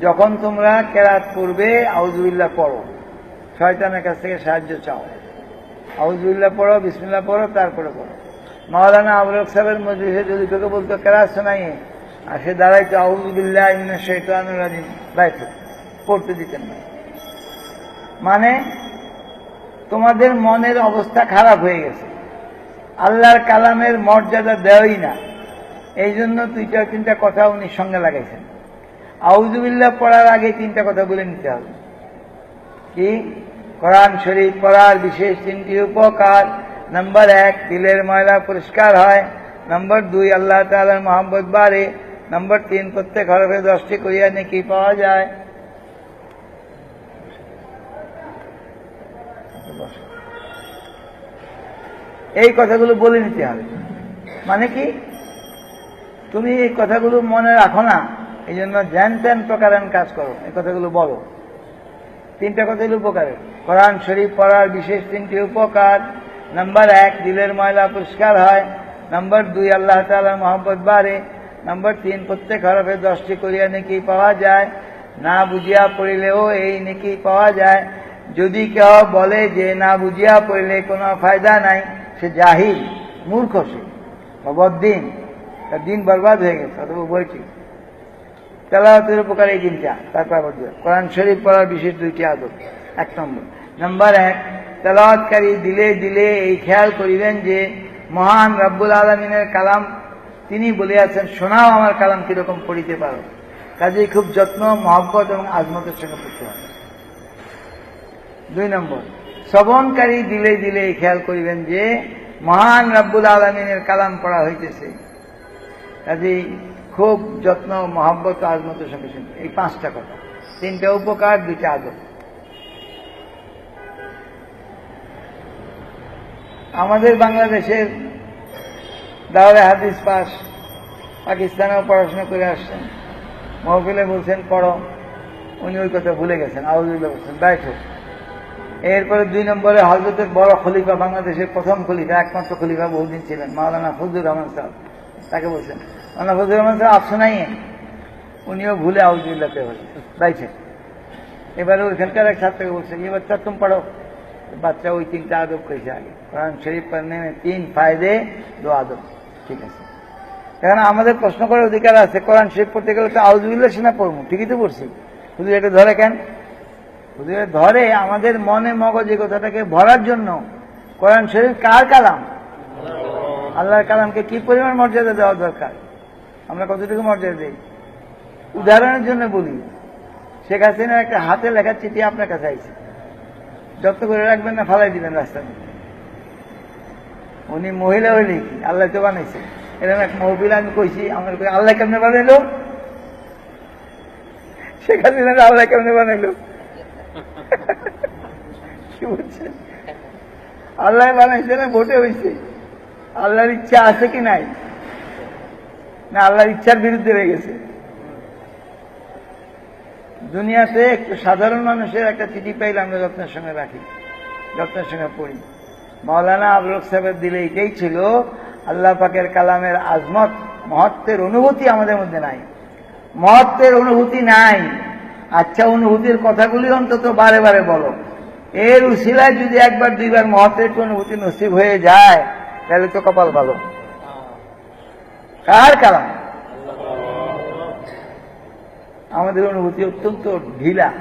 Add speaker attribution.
Speaker 1: যখন তোমরা কেরাত পড়বে আউজুবিল্লাহ পড়ো। শয়তানের কাছ থেকে সাহায্য চাও। আউজুবিল্লাহ পড়ো, বিসমিল্লাহ পড়ো, তারপরে পড়ো। মাওলানা আবরক সাহেবের মধ্যে যদি তোকে বলতো, কেরাত শোনাই আর সে দাঁড়াইতো আউজুবিল্লাহ ইমিনা শৈতানুর বাইত পড়তে দিতেন না। মানে তোমাদের মনের অবস্থা খারাপ হয়ে গেছে। আল্লাহর কালামের মর্যাদা দেওয়াই না। এই জন্য দুই চার তিনটা কথা উনি সঙ্গে লাগাইছেন। আউজুবিল্লাহ পড়ার আগে তিনটা কথা বলে নিতে হবে। কি? কোরআন শরীফ পড়ার বিশেষ তিনটি উপকার। নাম্বার এক, দিলের ময়লা পরিষ্কার হয়। নাম্বার দুই, আল্লাহ তালার মোহাম্মদ বাড়ে। নাম্বার তিন, প্রত্যেক হরফে দশটি করিয়া নাকি পাওয়া যায়। এই কথাগুলো বলে নিতে হবে। মানে কি? তুমি এই কথাগুলো মনে রাখো না। এই জন্য জ্যান ত্যান প্রকারান কাজ করো। এই কথাগুলো বলো। তিনটা কথা হলো উপকারের কোরআন শরীফ পড়ার বিশেষ তিনটি উপকার। নাম্বার এক, দিলের ময়লা পরিষ্কার হয়। নাম্বার দুই, আল্লাহ তালার মোহাম্মত বাড়ে। নাম্বার তিন, প্রত্যেক হরফে দশটি করিয়া নেকি পাওয়া যায়। না বুঝিয়া পড়িলেও এই নেকি পাওয়া যায়। যদি কেউ বলে যে না বুঝিয়া পড়লে কোনো ফায়দা নাই, সে জাহিল, মূর্খ সে। বদিন তার দিন বরবাদ হয়ে গেছে, অথবা বলছি তেলাওয়াতের উপকার এই তিনটা তারপর বলবে কোরআন শরীফ পড়ার বিশেষ দুইটি আদব। এক নম্বর। নাম্বার এক, তেলাওয়াতকারী দিলে দিলে এই খেয়াল করিবেন যে মহান রব্বুল আলমিনের কালাম, তিনি বলিয়াছেন, শোনাও আমার কালাম কীরকম পড়িতে পারো। কাজেই খুব যত্ন, মহব্বত এবং আজমতের সঙ্গে পড়তে হবে। দুই নম্বর। শ্রবণকারী দিলে দিলে এই খেয়াল করিবেন যে মহান রব্বুল আলমিনের কালাম পড়া হইতেছে। কাজেই খুব যত্ন মহাব্বত আজমতের সঙ্গে শুনতে। এই পাঁচটা কথা। তিনটা উপকার, দুইটা আদব আমাদের বাংলাদেশের দাওয়ারে হাদিস পাস পাকিস্তানেও পড়াশোনা করে আসছেন। মহফিলে বলছেন, পড়ো। উনি ওই কথা ভুলে গেছেন। আউজুল্লাহ বলছেন বাইঠো এরপরে দুই নম্বরে হজরতের বড় খলিফা, বাংলাদেশের প্রথম খলিফা, একমাত্র খলিফা বহুদিন ছিলেন, মাওলানা ফজলুর রহমান সাহেব। তাকে বলছেন মাওলানা ফজলুর রহমান সাহেব আপশনাই উনিও ভুলে আউজুল্লাহতে হয়েছে বাইছে এবারে ওইখানকার এক ছাত্রকে বলছে ये बच्चा तुम पढ़ो বাচ্চা ওই তিনটা আদব করেছে আগে কোরআন শরীফ পড়নে में তিন ফায়দে দো আদব ঠিক আছে এখানে আমাদের প্রশ্ন করার অধিকার আছে কোরআন শরীফ পড়তে গেলে তো আউজুবিল্লাহ সিনা পড়বো ঠিকই তো পড়ছি শুধু এটা ধরে কেন শুধু এটা ধরে আমাদের মনে মগজে কথাটাকে ভরার জন্য কোরআন শরীফ কার কালাম আল্লাহর কালামকে কি পরিমাণ মর্যাদা দেওয়া দরকার? আমরা কতটুকু মর্যাদা দিই? উদাহরণের জন্য বলি, শেখ হাসিনার একটা হাতে লেখা চিঠি আপনার কাছে আইছে। যত্ন করে রাখবেন না, ফালাই দিবেন রাস্তায় উনি মহিলা হইলে কি? আল্লাহ তো বানাইছে। এরকম এক মহবিল আমি কইছি, আমার আল্লাহ কেমনে বানাইলো? শেখ হাসিনার আল্লাহ কেমনে বানাইলো? কি বলছেন আল্লাহ বানাইছে না, ভোটে হয়েছে আল্লাহর ইচ্ছা আছে কি নাই? না, আল্লাহর ইচ্ছার বিরুদ্ধে হয়ে গেছে। দুনিয়াতে একটু সাধারণ মানুষের একটা চিঠি পাইলে আমরা যত্নের সঙ্গে রাখি, যত্নের সঙ্গে পড়ি। মাওলানা আবরক সাহেবের দিলে এটাই ছিল, আল্লাহ পাকের কালামের আজমত, মহত্বের অনুভূতি আমাদের মধ্যে নাই। মহত্বের অনুভূতি নাই। আচ্ছা অনুভূতির কথাগুলি অন্তত বারে বারে বলো। এর উশিলায় যদি একবার, দুইবার মহত্বের একটু অনুভূতি নসিব হয়ে যায় তাহলে তো কপাল ভালো। কার কালাম? আমাদের অনুভূতি অত্যন্ত ঢিলা।